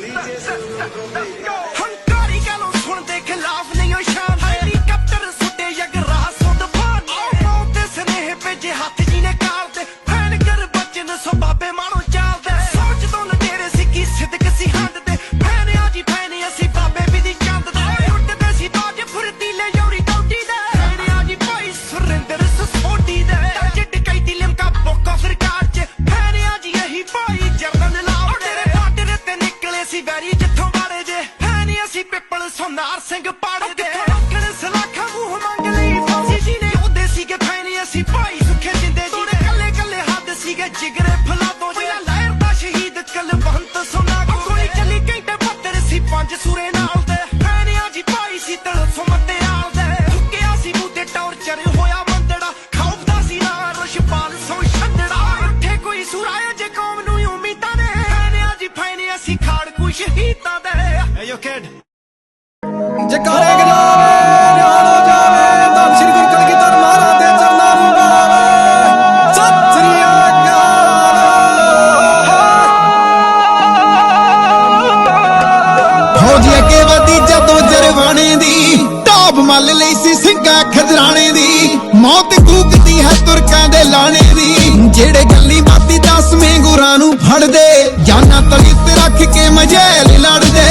Let's go! ਪੰਜ ਸੂਰੇ ਨਾਲ ਦੇ। ਫੈਨੀਆਂ ਜੀ ਭਾਈ ਸੀ ਤਲ ਸੁਮਤੇ ਆਲ ਦੇ। ਥੁੱਕਿਆ ਸੀ ਬੂਤੇ ਟੌਰਚਰ ਹੋਇਆ ਮੰਦੜਾ। ਖੌਫਦਾ ਸੀ ਨਾ ਰਸ਼ਪਾਲ ਸੋ ਛੱਡੜਾ ਉੱਠੇ ਕੋਈ ਸੁਰਾਇਆ ਜੇ ਕੌਮ ਨੂੰ ਉਮੀਦਾਂ ਨੇ। ਫੈਨੀਆਂ ਜੀ ਫੈਨੀ ਅਸੀਂ ਖਾੜ ਕੋਈ ਸ਼ਹੀਦਾਂ ਦੇ। ਯੋ ਕਿਡ ਜਕਾਰੇ ਗਜਾਵੇ ਦੀ ਢਾਬ ਮੱਲ ਲਈ ਸੀ ਸਿੰਘਾਂ ਖਜਰਾਣੇ ਦੀ। ਮੌਤ ਕੂਕਦੀ ਹੈ ਤੁਰਕਾਂ ਦੇ ਲਾਣੇ ਦੀ। ਜਿਹੜੇ ਗੱਲੀ ਬਾਤੀ ਦਸਵੇਂ ਗੁਰਾਂ ਨੂੰ ਫੜਦੇ, ਜਾਨਾਂ ਤਲੀ ਤੇ ਰੱਖ ਕੇ ਮਜੈਲ ਲੜਦੇ।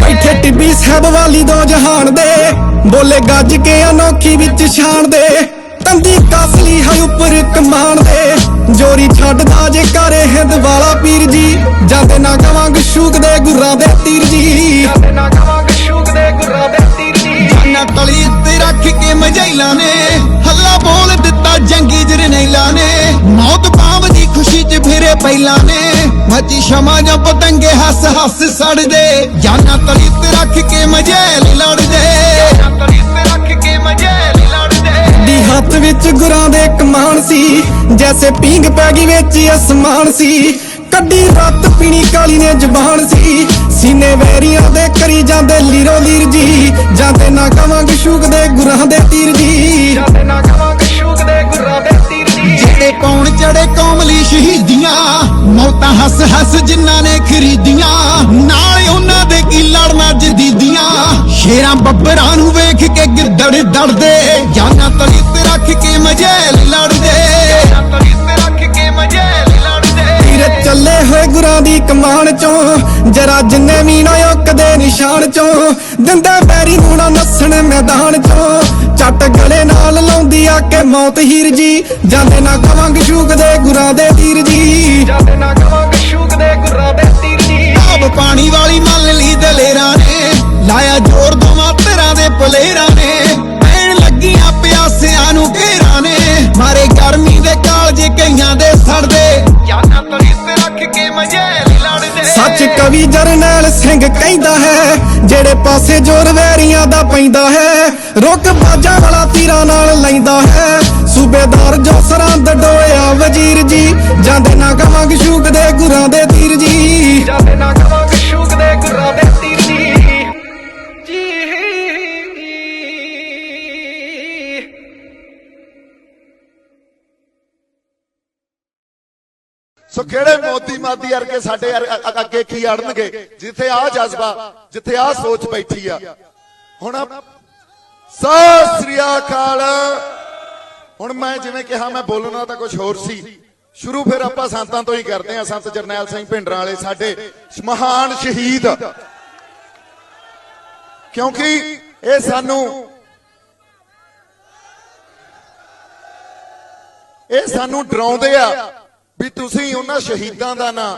ਬੈਠੇ ਟਿੱਬੀ ਸਾਹਿਬ ਵਾਲੀ ਦੋ ਜਹਾਨ ਦੇ, ਬੋਲੇ ਗੱਜ ਕੇ ਅਨੋਖੀ ਵਿੱਚ ਛਾਣ ਦੇ। ਤੰਦੀ ਕਾਸਲੀ ਹੈ ਉੱਪਰ ਕਮਾਨ ਦੇ। ਜੋਰੀ ਛੱਡਦਾ ਜੇ ਕਰੇ ਹਿੰਦ ਵਾਲਾ ਪੀਰ ਜੀ, ਜਾਂਦੇ ਨਾ ਗਵਾਂਗ ਸ਼ੂਕ ਦੇ ਗੁਰਾਂ ਦੇ ਤੀਰ ਜੀ। ਜਾਂਦੇ ਨਾ ਗਵਾਂਗ ਸ਼ੂਕ ਦੇ ਗੁਰਾਂ ਦੇ ਤੀਰ ਜੀ ਜਾਨਾਂ ਤਲੀ ਤੇ ਰੱਖ ਕੇ ਮਜੈਲਾਂ ਨੇ ਹੱਲਾ ਬੋਲ ਦਿੱਤਾ ਜੰਗੀ ਜਰਨੈਲਾਂ ਨੇ। ਮੌਤ ਪਾਵ ਦੀ ਖੁਸ਼ੀ 'ਚ ਫਿਰੇ ਪਹਿਲਾਂ ਨੇ। ਮੱਚੀ ਸ਼ਮਾ ਜਾਂ ਪਤੰਗੇ ਹੱਸ ਹੱਸ ਸੜਦੇ। ਜਾਨਾਂ ਤਲੀ ਤੇ ਰੱਖ ਕੇ ਮਜੈਲ ਲੜਦੇ। ਜਾਨਾਂ ਤਲੀ ਤੇ ਰੱਖ ਕੇ ਲੜਦੇ। ਦੀ ਹੱਥ ਵਿੱਚ ਗੁਰਾਂ ਦੇ ਕਮਾਨ ਸੀ ਜੈਸੇ ਪੀਂਗ ਪੈ ਗਈ ਵਿੱਚ ਅਸਮਾਨ ਸੀ। ਕੱਢੀ ਰੱਤ ਪੀਣੀ ਕਾਲੀ ਨੇ ਜ਼ਬਾਨ ਸੀ ਦੇ ਕਰੀ ਜਾਂਦੇ ਲੀਰੋ ਲੀਰ ਜੀ ਜਾਂਦੇ ਨਾ ਕਵਾਂਗੇ ਸ਼ੂਕ ਦੇ ਗੁਰਾਂ ਦੇ ਤੀਰ ਜੀ। ਜਾਂਦੇ ਨਾ ਕਵਾਂਗੇ ਸ਼ੂਕ ਦੇ ਗੁਰਾਂ ਦੇ ਤੀਰ ਜੀ। ਜਿਹੜੇ ਕੌਣ ਚੜੇ ਕੌਮ ਲਈ ਸ਼ਹੀਦੀਆਂ ਮੌਤਾਂ ਹੱਸ ਹੱਸ ਜਿਨ੍ਹਾਂ ਨੇ ਖਰੀਦੀਆਂ ਨਾਲ ਉਹਨਾਂ ਦੇ ਕੀ ਲੜਨਾ ਜਦੀਦੀਆਂ। ਸ਼ੇਰਾਂ ਬੱਬਰਾਂ ਨੂੰ ਵੇਖ ਕੇ ਗਿੱਦੜ ਦੜਦੇ ਜਾਨਾਂ ਤਲੀ ਤੇ ਰੱਖ ਕੇ ਮਜੈਲ ਲੜਦੇ। ਜਾਨਾਂ ਤਲੀ ਤੇ ਰੱਖ ਕੇ ਮਜੈਲ ਲੜਦੇ। ਤੀਰ ਚੱਲੇ ਹੋਏ ਗੁਰਾਂ ਦੀ ਕਮਾਨ ਚੋਂ ਜਰਾ ਜਿੰਨੇ ਵੀ ਨਾ ਕਦੇ ਨਿਸ਼ਾਨ ਚੋਂ। ਦਿੰਦਾ ਪੈਰੀ ਨੂੰ ਨਾ ਨੱਸਣ ਮੈਦਾਨ ਚੋਂ। ਚੱਟ ਗਲੇ ਨਾਲ ਲਾਉਂਦੀ ਆ ਕੇ ਮੌਤ ਹੀਰ ਜੀ। ਜਾਂਦੇ ਨਾ ਕਵਾਂਗ ਸ਼ੂਕ ਦੇ ਗੁਰਾਂ ਦੇ ਤੀਰ ਜੀ। ਜਾਂਦੇ ਨਾ ਕਵਾਂਗ ਸ਼ੂਕ ਦੇ ਗੁਰਾਂ ਦੇ ਤੀਰ ਜੀ। ਆਬ ਪਾਣੀ ਵਾਲੀ ਮੰਨ ਲਈ ਦਲੇਰਾਂ ਨੇ। ਲਾਇਆ ਜ਼ੋਰ ਦੋਵਾਂ ਤਰ੍ਹਾਂ ਦੇ ਪਲੇਰਾਂ ਨੇ। ਪੈਣ ਲੱਗੀਆਂ ਪਿਆਸਿਆਂ ਨੂੰ ਘੇਰਾਂ ਨੇ। ਮਾਰੇ ਗਰਮੀ ਦੇ ਕਾਲਜੇ ਕਈਆਂ ਦੇ ਸੜਦੇ। ਤੇ ਰੱਖ ਕੇ ਸੱਚ ਕਵੀ ਜਰਨੈਲ ਸਿੰਘ ਕਹਿੰਦਾ ਹੈ, ਜਿਹੜੇ ਪਾਸੇ ਜੋਰ ਵੈਰੀਆਂ ਦਾ ਪੈਂਦਾ ਹੈ ਰੁਕ ਬਾਜਾਂ ਵਾਲਾ ਤੀਰਾਂ ਨਾਲ ਲੈਂਦਾ ਹੈ। ਸੂਬੇਦਾਰ ਜੋ ਸਰੰਦ ਡੋਇਆ ਵਜ਼ੀਰ ਜੀ, ਜਾਂਦੇ ਨਾ ਕਵਾਂਗ ਸ਼ੂਕ ਦੇ ਗੁਰਾਂ ਦੇ ਤੀਰ ਜੀ। ਜਾਂਦੇ ਨਾ ਕਵਾਂਗ ਸ਼ੂਕ ਦੇ ਗੁਰਾਂ ਦੇ ਕਿਹੜੇ ਮੋਦੀ ਮਾਦੀ ਵਰਗੇ ਸਾਡੇ ਅੱਗੇ ਕੀ ਅੜਨਗੇ, ਜਿੱਥੇ ਆ ਜਜ਼ਬਾ, ਜਿੱਥੇ ਆ ਸੋਚ ਬੈਠੀ ਆ। ਹੁਣ ਸਤਿ ਸ੍ਰੀ ਅਕਾਲ। ਹੁਣ ਮੈਂ ਜਿਵੇਂ ਕਿਹਾ, ਮੈਂ ਬੋਲਣਾ ਤਾਂ ਕੁਝ ਹੋਰ ਸੀ। ਸ਼ੁਰੂ ਫਿਰ ਆਪਾਂ ਸੰਤਾਂ ਤੋਂ ਹੀ ਕਰਦੇ ਆ ਸੰਤ ਜਰਨੈਲ ਸਿੰਘ ਭਿੰਡਰਾਂ ਵਾਲੇ ਸਾਡੇ ਮਹਾਨ ਸ਼ਹੀਦ। ਕਿਉਂਕਿ ਇਹ ਸਾਨੂੰ ਇਹ ਸਾਨੂੰ ਡਰਾਉਂਦੇ ਆ। ਵੀ ਤੁਸੀਂ ਉਹਨਾਂ ਸ਼ਹੀਦਾਂ ਦਾ ਨਾਂ,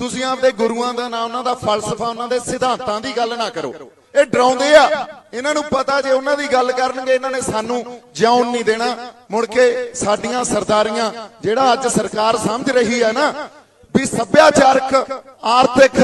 ਤੁਸੀਂ ਆਪਦੇ ਗੁਰੂਆਂ ਦਾ ਨਾਂ, ਉਹਨਾਂ ਦਾ ਫਲਸਫਾ, ਉਹਨਾਂ ਦੇ ਸਿਧਾਂਤਾਂ ਦੀ ਗੱਲ ਨਾ ਕਰੋ। ਇਹ ਡਰਾਉਂਦੇ ਆ। ਇਹਨਾਂ ਨੂੰ ਪਤਾ ਜੇ ਉਹਨਾਂ ਦੀ ਗੱਲ ਕਰਨਗੇ, ਇਹਨਾਂ ਨੇ ਸਾਨੂੰ ਜਿਉਣ ਨਹੀਂ ਦੇਣਾ। ਮੁੜ ਕੇ ਸਾਡੀਆਂ ਸਰਦਾਰੀਆਂ, ਜਿਹੜਾ ਅੱਜ ਸਰਕਾਰ ਸਮਝ ਰਹੀ ਹੈ ਨਾ, ਵੀ ਸੱਭਿਆਚਾਰਕ, ਆਰਥਿਕ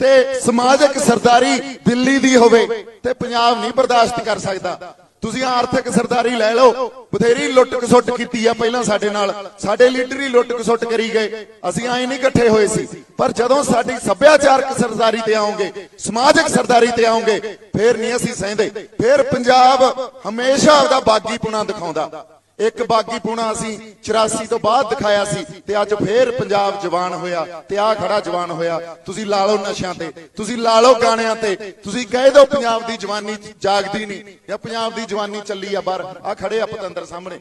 ਤੇ ਸਮਾਜਿਕ ਸਰਦਾਰੀ ਦਿੱਲੀ ਦੀ ਹੋਵੇ ਤੇ ਪੰਜਾਬ ਨਹੀਂ ਬਰਦਾਸ਼ਤ ਕਰ ਸਕਦਾ। ਤੁਸੀਂ ਆਰਥਿਕ ਸਰਦਾਰੀ ਲੈ ਲਓ। ਬਥੇਰੀ ਲੁੱਟ ਖਸੁੱਟ ਕੀਤੀ ਆ ਪਹਿਲਾਂ ਸਾਡੇ ਨਾਲ। ਸਾਡੇ ਲੀਡਰ ਹੀ ਲੁੱਟ ਖਸੁੱਟ ਕਰੀ ਗਏ। ਅਸੀਂ ਐਂ ਨਹੀਂ ਇਕੱਠੇ ਹੋਏ ਸੀ। ਪਰ ਜਦੋਂ ਸਾਡੀ ਸੱਭਿਆਚਾਰਕ ਸਰਦਾਰੀ ਤੇ ਆਉਂਗੇ, ਸਮਾਜਿਕ ਸਰਦਾਰੀ ਤੇ ਆਉਂਗੇ, ਫੇਰ ਨਹੀਂ ਅਸੀਂ ਸਹਿੰਦੇ। ਫੇਰ ਪੰਜਾਬ ਹਮੇਸ਼ਾ ਆਪਦਾ ਬਾਗੀਪੁਣਾ ਦਿਖਾਉਂਦਾ। ਇੱਕ ਬਾਗੀ ਪੂਣਾ ਅਸੀਂ 84 ਤੋਂ ਬਾਅਦ ਦਿਖਾਇਆ ਸੀ ਤੇ ਅੱਜ ਫੇਰ ਪੰਜਾਬ ਜਵਾਨ ਹੋਇਆ ਤੇ ਆ ਖੜਾ ਜਵਾਨ ਹੋਇਆ। ਤੁਸੀਂ ਲਾ ਲਓ ਨਸ਼ਿਆਂ ਤੇ, ਤੁਸੀਂ ਲਾ ਲਓ ਗਾਣਿਆਂ ਤੇ, ਤੁਸੀਂ ਕਹਿ ਦਿਓ ਪੰਜਾਬ ਦੀ ਜਵਾਨੀ ਜਾਗਦੀ ਨਹੀਂ ਜਾਂ ਪੰਜਾਬ ਦੀ ਜਵਾਨੀ ਚੱਲੀ ਆ ਬਾਹਰ। ਆ ਖੜੇ ਆ ਪਤੰਦਰ ਸਾਹਮਣੇ।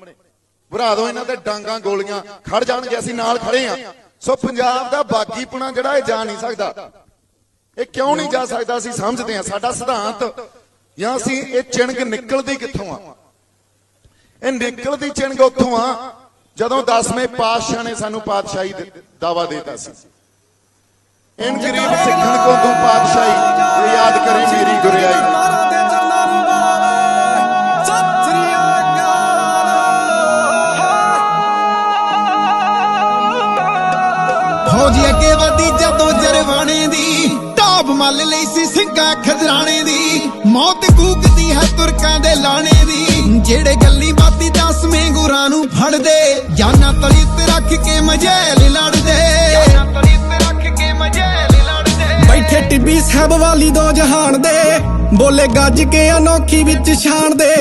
ਭਰਾ ਦਿਓ ਇਹਨਾਂ ਤੇ ਡਾਂਗਾ ਗੋਲੀਆਂ ਖੜ ਜਾਣਗੇ, ਅਸੀਂ ਨਾਲ ਖੜੇ ਆ। ਸੋ ਪੰਜਾਬ ਦਾ ਬਾਗੀਪੁਣਾ ਜਿਹੜਾ ਇਹ ਜਾ ਨਹੀਂ ਸਕਦਾ। ਇਹ ਕਿਉਂ ਨਹੀਂ ਜਾ ਸਕਦਾ, ਅਸੀਂ ਸਮਝਦੇ ਹਾਂ ਸਾਡਾ ਸਿਧਾਂਤ ਜਾਂ ਅਸੀਂ ਇਹ ਚਿਣਗ ਨਿਕਲਦੀ ਕਿੱਥੋਂ ਆ? ਇਹ ਨਿਕਲਦੀ ਚਿਣਗ ਉੱਥੋਂ ਆ, ਜਦੋਂ 10ਵੇਂ ਪਾਤਸ਼ਾਹ ਨੇ ਸਾਨੂੰ ਪਾਤਸ਼ਾਹੀ ਦਾ ਦਾਵਾ ਦਿੱਤਾ ਸੀ। ਇਨ ਗਰੀਬ ਸਿੱਖਣ ਕੋ ਤੂੰ ਪਾਤਸ਼ਾਹੀ ਯਾਦ ਕਰੀ ਮੇਰੀ ਗੁਰਿਆਈ। ਮਾਰਾਂ ਅੱਗੇ ਵਧੀ ਜਦੋਂ ਜਰਵਾਣੇ ਦੀ ਢਾਬ ਮੱਲ ਲਈ ਸੀ ਸਿੰਘਾਂ ਖਜ਼ਰਾਣੇ ਦੀ, ਮੌਤ ਕੂਕਦੀ ਹੈ ਤੁਰਕਾਂ ਦੇ ਲਾਣੇ ਦੀ। ਜਿਹੜੇ ਗੱਲੀ ਬਾਤੀ ਦਸਵੇਂ ਗੁਰਾਂ ਨੂੰ ਫੜਦੇ। ਜਾਨਾਂ ਤਲੀ ਤੇ ਰੱਖ ਕੇ ਮਜੈਲ ਲੜਦੇ। ਜਾਨਾਂ ਤਲੀ ਤੇ ਰੱਖ ਕੇ ਮਜੈਲ ਲੜਦੇ। ਬੈਠੇ ਟਿੱਬੀ ਸਾਹਿਬ ਵਾਲੀ ਦੋ ਜਹਾਨ ਦੇ। ਬੋਲੇ ਗੱਜ ਕੇ ਅਨੋਖੀ ਵਿੱਚ ਛਾਣ ਦੇ।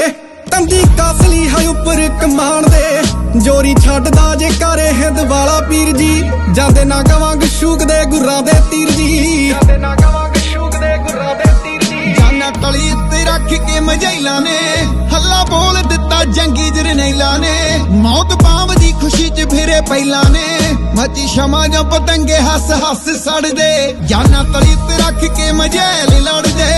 ਤੰਦੀ ਕਾਸਲੀ ਹੈ ਉੱਪਰ ਕਮਾਨ ਦੇ। ਜੋਰੀ ਛੱਡਦਾ ਜੇ ਕਰੇ ਹਿੰਦ ਵਾਲਾ ਪੀਰ ਜੀ। ਜਾਂਦੇ ਨਾ ਗਵਾਂਗ ਸ਼ੂਕ ਦੇ ਗੁਰਾਂ ਦੇ ਤੀਰ ਜੀ। ਜਾਂਦੇ ਨਾ ਗਵਾਂਗ ਕੇ ਮਜੈਲਾਂ ਨੇ। ਹੱਲਾ ਬੋਲ ਦਿੱਤਾ ਜੰਗੀ ਜਰਨੈਲਾਂ ਨੇ। ਮੌਤ ਪਾਵ ਦੀ ਖੁਸ਼ੀ 'ਚ ਫਿਰੇ ਪਹਿਲਾਂ ਨੇ। ਮੱਚੀ ਸ਼ਮਾ ਜਾਂ ਪਤੰਗੇ ਹੱਸ ਹੱਸ ਸੜਦੇ। ਜਾਨਾਂ ਤਲੀ ਤੇ ਰੱਖ ਕੇ ਮਜੈਲ ਲੜਦੇ।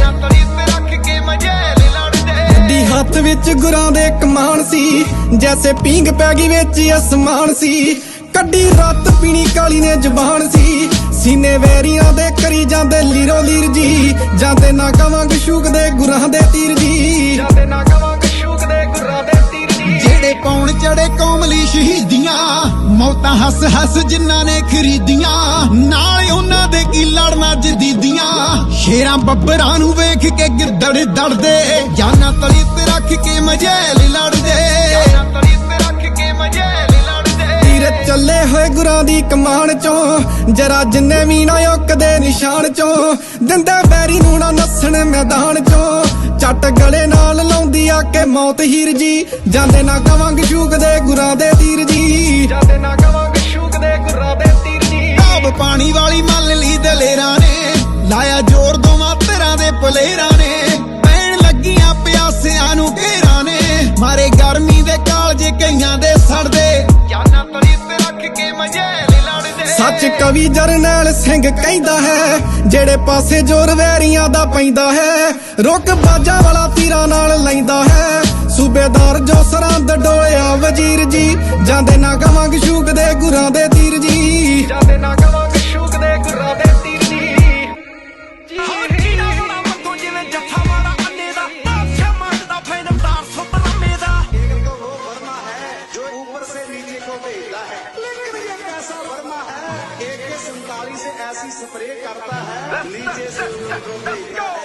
ਜਾਨਾਂ ਤਲੀ ਤੇ ਰੱਖ ਕੇ ਮਜੈਲ ਲੜਦੇ। ਹੱਥ ਵਿੱਚ ਗੁਰਾਂ ਦੇ ਕਮਾਨ ਸੀ। ਜੈਸੇ ਪੀਂਗ ਪੈ ਗਈ ਵਿੱਚ ਅਸਮਾਨ ਸੀ। ਕੱਢੀ ਰਾਤ ਪੀਣੀ ਕਾਲੀ ਨੇ ਜ਼ਬਾਨ ਸੀ। ਸੀਨੇ ਵੈਰੀਆਂ ਦੇ ਕਰੀ ਜਾਂਦੇ ਲੀਰੋ ਲੀਰ ਜੀ। ਜਾਂਦੇ ਨਾ ਕਵਾਂਗ ਸ਼ੂਕ ਦੇ ਗੁਰਾਂ ਦੇ ਤੀਰ ਜੀ। ਜਾਂਦੇ ਨਾ ਕਵਾਂਗ ਸ਼ੂਕ ਦੇ ਗੁਰਾਂ ਦੇ ਤੀਰ ਜੀ। ਜਿਹੜੇ ਪੌਣ ਚੜੇ ਕੌਮਲੀ ਸ਼ਹੀਦੀਆਂ ਮੌਤਾਂ ਹੱਸ ਹੱਸ ਜਿਨ੍ਹਾਂ ਨੇ ਖਰੀਦੀਆਂ ਨਾਲ ਉਹਨਾਂ ਦੇ ਕੀ ਲੜਨਾ ਜਦੀਦੀਆਂ। ਸ਼ੇਰਾਂ ਬੱਬਰਾਂ ਨੂੰ ਵੇਖ ਕੇ ਗਿੱਦੜ ਦੜਦੇ ਜਾਨਾਂ ਤਲੀ ਤੇ ਰੱਖ ਕੇ ਮਜੈਲ ਲੜਦੇ। ਜਾਨਾਂ ਤਲੀ ਚੱਲੇ ਹੋਏ ਗੁਰਾਂ ਦੀ ਕਮਾਨ ਚੋਂ। ਜਰਾ ਜਿੰਨੇ ਵੀ ਨਾ ਦੇ ਨਿਸ਼ਾਨ ਚੋਂ। ਦਿੰਦੇ ਬੈਰੀ ਨੂੰ ਨਾ ਨੱਸਣ ਮੈਦਾਨ ਚੋਂ। ਚੱਟ ਗਲੇ ਨਾਲ ਲਾਉਂਦੀ ਆ ਕੇ ਮੌਤ ਹੀਰ ਜੀ। ਜਾਂਦੇ ਨਾ ਕਵਾਂਗ ਸ਼ੂਕ ਦੇ ਗੁਰਾਂ ਦੇ ਤੀਰ ਜੀ। ਜਾਂਦੇ ਨਾ ਕਵਾਂਗ ਸ਼ੂਕ ਦੇ ਗੁਰਾਂ ਦੇ ਤੀਰ ਜੀ। ਢਾਬ ਪਾਣੀ ਵਾਲੀ ਮੱਲ ਲਈ ਦਲੇਰਾਂ ਨੇ। ਲਾਇਆ ਜ਼ੋਰ ਦੋਵਾਂ ਤਰ੍ਹਾਂ ਦੇ ਪਲੇਰਾਂ ਨੇ। ਪੈਣ ਲੱਗੀਆਂ ਪਿਆਸਿਆਂ ਨੂੰ ਘੇਰਾਂ ਨੇ। ਮਾਰੇ ਗਰਮੀ ਦੇ ਕਾਲਜੇ ਕਈਆਂ ਦੇ ਸੜਦੇ। ਕੇ ਲੜਦੇ ਸੱਚ ਕਵੀ ਜਰਨੈਲ ਸਿੰਘ ਕਹਿੰਦਾ ਹੈ ਜਿਹੜੇ ਪਾਸੇ ਜੋਰ ਵੈਰੀਆਂ ਦਾ ਪੈਂਦਾ ਹੈ ਰੁਕ ਬਾਜਾਂ ਵਾਲਾ ਤੀਰਾਂ ਨਾਲ ਲੈਂਦਾ ਹੈ। ਸੂਬੇਦਾਰ ਜੋ ਸਰੰਦ ਡੋਲਿਆ ਵਜ਼ੀਰ ਜੀ ਜਾਂਦੇ ਨਾ ਕਵਾਂਗ ਸ਼ੂਕ ਦੇ ਗੁਰਾਂ ਦੇ ਤੀਰ ਜੀ। ਜਾਂਦੇ ਨਾ ਕਵਾਂਗ Let's go.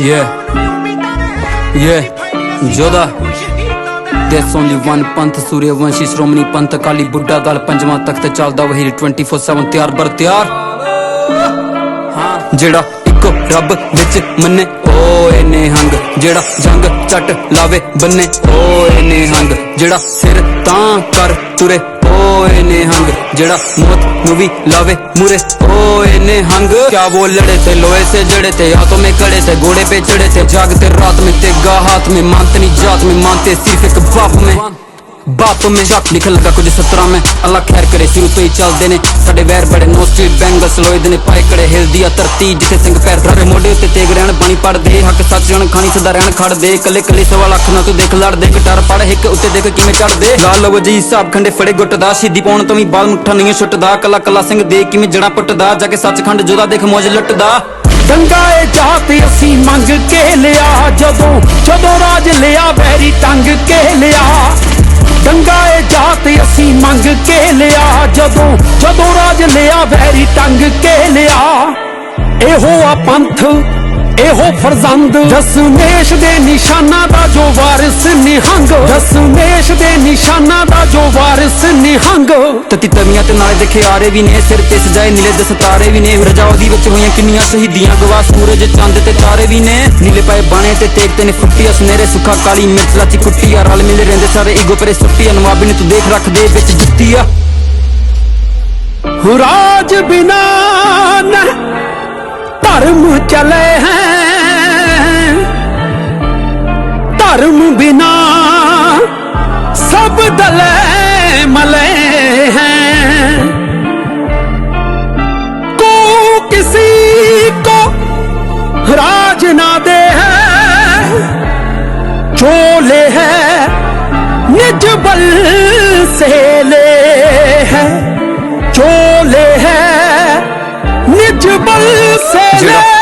Yeah. Yeah. Yoda. There's only one ਪੰਥ ਸੂਰਯਵੰਸ਼ੀ ਸ਼੍ਰੋਮਣੀ ਪੰਥ ਅਕਾਲੀ ਬੁੱਢਾ ਦਲ ਪੰਜਵਾਂ ਤਖਤ ਚੱਲਦਾ ਵਹੀ 24/7 ਤਿਆਰ ਬਰ ਤਿਆਰ ਹਾਂ ਜਿਹੜਾ ਇੱਕੋ ਰੱਬ ਵਿੱਚ ਮੰਨੇ ਓਏ ਨੇ ਹੰਗ ਜਿਹੜਾ ਜੰਗ ਚੱਟ ਲਾਵੇ ਬੰਨੇ ਓਏ ਨੇ ਹੰਗ ਜਿਹੜਾ ਸਿਰ ਤਾਂ ਕਰ ਤੁਰੇ ਓਏ ਨੇ ਹੰਗ ਜਿਹੜਾ ਮੌਤ ਨੂੰ ਵੀ ਲਾਵੇ ਮੂਰੇ ਓਏ ਨੇ हंग क्या वो लड़े थे लोहे से जड़े थे हाथों में कड़े थे घोड़े पे चढ़े थे जागते रात में तेगा हाथ में मानते नहीं जात में मानते सिर्फ एक बाप में ਬਾਪ ਮੈਂ ਸ਼ੱਕ ਲਿਖਣ ਲੱਗਾ ਕੁਝ ਸਤਰਾਂ ਮੈਂ ਅੱਲਾ ਖੈਰ ਕਰੇ ਸ਼ੁਰੂ ਤੋਂ ਹੀ ਚੱਲਦੇ ਨੇ ਸਾਡੇ ਵੈਰ ਬੜੇ ਨੋ ਸਟਰੀਟ ਬੈਂਗਲਸ ਦੇ ਨੇ ਪਾਏ ਕੜੇ ਹਿਲਦੀ ਆ ਧਰਤੀ, ਜਿੱਥੇ ਸਿੰਘ ਪੈਰ ਧਰੇ ਮੋਢੇ ਉੱਤੇ ਤੇਗ ਰਹਿਣ, ਬਾਣੀ ਪੜਦੇ ਹੱਕ ਸੱਚ ਜਣ ਖਾਣੀ ਸਦਾ ਰਹਿਣ ਖੜਦੇ ਕੱਲੇ ਕੱਲੇ ਸਵਾ ਲੱਖ ਨਾ ਤੂੰ ਦੇਖ ਲੜਦੇ ਕਟਾਰ ਪੜ ਹਿੱਕ ਉੱਤੇ ਦੇਖ ਕਿਵੇਂ ਚੜਦੇ ਲਾ ਲਵੋ ਜੀ, ਹਿਸਾਬ ਖੰਡੇ ਫੜੇ ਗੁੱਟ ਦਾ ਸਿੱਧੀ ਪਾਉਣ ਤੋਂ ਵੀ ਬਾਲ ਮੁੱਠਾ ਨਹੀਂ ਛੁੱਟਦਾ, ਕੱਲਾ ਕੱਲਾ ਸਿੰਘ ਦੇ ਕਿਵੇਂ ਜੜਾ ਪੁੱਟਦਾ, ਜਾ ਕੇ ਸੱਚਖੰਡ ਜੋਦਾ ਦੇਖ ਮੌਜ ਲੁੱਟਦਾ। ਗੰਗਾ ਏ ਜਾਤ ਅਸੀਂ ਮੰਗ ਕੇ ਲਿਆ, ਜਦੋਂ ਜਦੋਂ ਰਾਜ ਲਿਆ, ਵੈਰੀ ਟੰਗ ਕੇ ਲਿਆ। ਗੰਗਾ ਏ ਜਾਤ ਅਸੀਂ ਮੰਗ ਕੇ ਲਿਆ। ਜਦੋਂ ਜਦੋਂ ਰਾਜ ਲਿਆ ਵੈਰੀ ਟੰਗ ਕੇ ਲਿਆ। ਇਹੋ ਆ ਪੰਥ ਇਹੋ ਫਰਜ਼ੰਦ ਦਸਮੇਸ਼ ਦੇ ਨਿਸ਼ਾਨਾਂ ਦਾ ਜੋ ਵਾਰਿਸ ਨਿਹੰਗ। ਦਸਮੇਸ਼ ਦੇ ਨਿਸ਼ਾਨਾਂ ਦਾ ਜੋ ਵਾਰਿਸ ਨਿਹੰਗ। ਤਤੀ ਤਵੀਆਂ ਤੇ ਨਾਲੇ ਦੇਖੇ ਆਰੇ ਵੀ ਨੇ ਸਿਰ ਤੇ ਸਜਾਏ ਨੀਲੇ ਦਸਤਾਰੇ ਵੀ ਨੇ। ਰਜਾਉਦੀ ਵਿੱਚ ਹੋਈਆਂ ਕਿੰਨੀਆਂ ਸ਼ਹੀਦੀਆਂ ਗਵਾ ਸੂਰਜ ਚੰਦ ਤੇ ਤਾਰੇ ਵੀ ਨੇ। ਨੀਲੇ ਪਾਏ ਬਾਣੇ ਤੇ ਤੇਗ ਤੇ ਨੇ ਫੁੱਟੀਆਂ ਸੁਨਹਿਰੇ ਸੁੱਖਾ ਕਾਲੀ ਮਿਰਚ ਲਾਚੀ ਕੁੱਟੀ ਆ ਰਲ ਮਿਲੇ ਰਹਿੰਦੇ ਸਾਰੇ ਈਗੋ ਪਰੇ ਸੁੱਟੀ ਆ ਨਵਾਬੀ ਨੇ ਤੂੰ ਦੇਖ ਰੱਖ ਦੇ ਵਿੱਚ ਜੁੱਤੀ ਆ ਹੁਰਾਜ ਬਿਨਾ ਨ ਧਰਮ ਚਲੇ ਹੈ। धर्म बिना सब दले मले हैं। को किसी को राज ना दे है। चोले है निज बल से ले है। चोले है निज बल से ले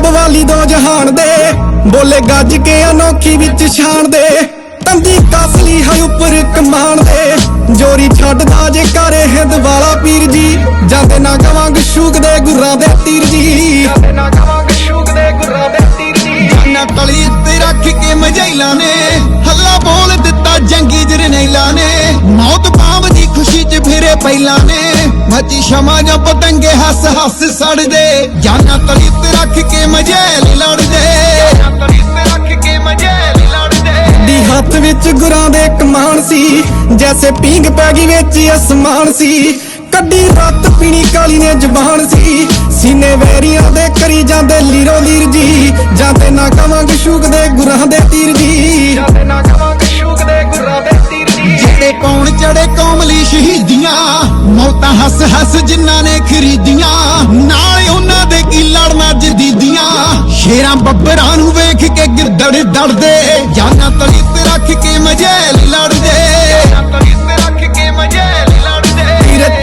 ਸਾਹਿਬ ਵਾਲੀ ਦੋ ਜਹਾਨ ਦੇ। ਬੋਲੇ ਗੱਜ ਕੇ ਅਨੋਖੀ ਵਿੱਚ ਛਾਣ ਦੇ। ਤੰਦੀ ਕਾਸਲੀ ਹੈ ਉੱਪਰ ਕਮਾਨ ਦੇ। ਜੋਰੀ ਛੱਡਦਾ ਜੇ ਕਰੇ ਹਿੰਦ ਵਾਲਾ ਪੀਰ ਜੀ। ਜਾਂਦੇ ਨਾ ਕਵਾਂਗ ਸ਼ੂਕ ਦੇ ਗੁਰਾਂ ਦੇ ਤੀਰ ਜੀ। ਜਾਨਾਂ ਤਲੀ ਤੇ ਰੱਖ ਕੇ ਮਜੈਲਾਂ ਨੇ। ਹੱਲਾ ਬੋਲ ਦਿੱਤਾ ਜੰਗੀ ਜਰਨੈਲਾਂ ਨੇ। ਮੌਤ ਪਾਵ ਦੀ ਖੁਸ਼ੀ 'ਚ ਫਿਰੇ ਪਹਿਲਾਂ ਨੇ। ਮੱਚੀ ਸ਼ਮਾ ਜਾਂ ਪਤੰਗੇ ਹੱਸ ਹੱਸ ਸੜਦੇ। ਜਾਨਾਂ ਤਲੀ ਤੇ ਰੱਖ ਕੇ ਮਜੈਲ ਲੜਦੇ। ਦੀ ਹੱਥ ਵਿੱਚ ਗੁਰਾਂ ਦੇ ਕਮਾਨ ਸੀ। ਜੈਸੇ ਪੀਂਗ ਪੈ ਗਈ ਵਿੱਚ ਅਸਮਾਨ ਸੀ। ਕੱਢੀ ਰੱਤ ਪੀਣੀ ਕਾਲੀ ਨੇ ਜ਼ਬਾਨ ਸੀ। ਸੀਨੇ ਵੈਰੀਆਂ ਦੇ ਕਰੀ ਜਾਂਦੇ ਲੀਰੋ ਲੀਰ ਜੀ। ਜਾਂਦੇ ਨਾ ਕਵਾਂਗੇ ਸ਼ੂਕ ਦੇ ਗੁਰਾਂ ਦੇ ਤੀਰ ਜੀ। ਜਿਹੜੇ ਕੌਣ, ਚੜੇ ਕੌਮਲੀ ਸ਼ਹੀਦੀਆਂ। ਮੌਤਾਂ ਹੱਸ ਹੱਸ ਜਿਨ੍ਹਾਂ ਨੇ ਖਰੀਦੀਆਂ। ਨਾਲ ਉਹਨਾਂ ਦੇ ਕੀ ਲੜਨਾ ਜਦੀਦੀਆਂ। ਸ਼ੇਰਾਂ ਬੱਬਰਾਂ ਨੂੰ ਵੇਖ ਕੇ ਗਿਰਦੜ ਦੜਦੇ। ਜਾਨਾਂ ਤਲੀ ਰੱਖ ਕੇ ਮਜੈਲ ਲੜ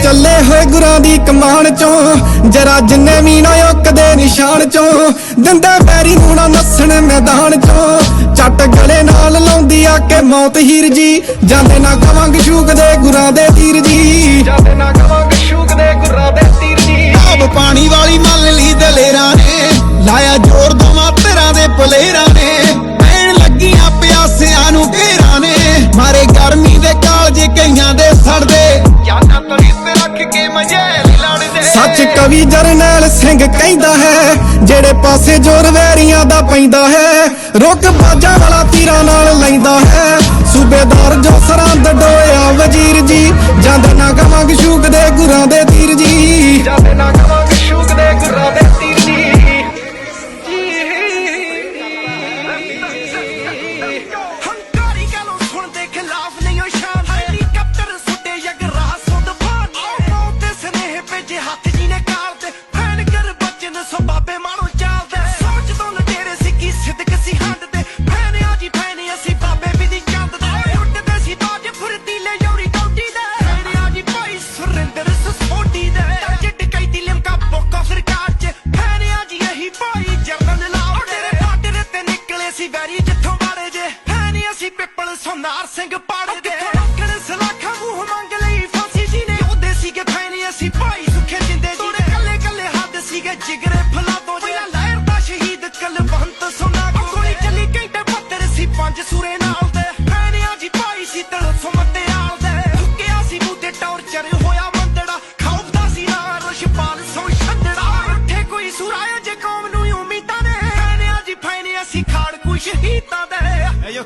ਚੱਲੇ ਹੋਏ ਗੁਰਾਂ ਦੀ ਕਮਾਨ ਚੋਂ। ਜਰਾ ਜਿੰਨੇ ਵੀ ਨਾ ਦੇ ਨਿਸ਼ਾਨ ਚੋਂ। ਦਿੰਦੇ ਪੈਰੀ ਨੂੰ ਨੱਸਣ ਮੈਦਾਨ ਚੋਂ। ਚੱਟ ਗਲੇ ਨਾਲ ਲਾਉਂਦੀ ਆ ਕੇ ਮੌਤ ਹੀਰ ਜੀ। ਜਾਂਦੇ ਨਾ ਕਵਾਂਗ ਸ਼ੂਕ ਦੇ ਗੁਰਾਂ ਦੇ ਤੀਰ ਜੀ। ਜਾਂਦੇ ਨਾ ਖਵੰਗ ਛੂਕਦੇ ਗੁਰਾਂ ਦੇ ਸਿੰਘ ਕਹਿੰਦਾ ਹੈ, ਜਿਹੜੇ ਪਾਸੇ ਜੋਰ ਵੈਰੀਆਂ ਦਾ ਪੈਂਦਾ ਹੈ ਰੁਕ ਬਾਜਾਂ ਵਾਲਾ ਤੀਰਾਂ ਨਾਲ ਲੈਂਦਾ ਹੈ। ਸੂਬੇਦਾਰ ਜੋ ਸਰੰਦ ਡੋਇਆ ਵਜ਼ੀਰ ਜੀ, ਜਾਂਦੇ ਨਾ ਕਵਾਂਗ ਸ਼ੂਕ ਦੇ ਗੁਰਾਂ ਦੇ ਤੀਰ ਜੀ। ਹੰਕਾਰੀ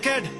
kid.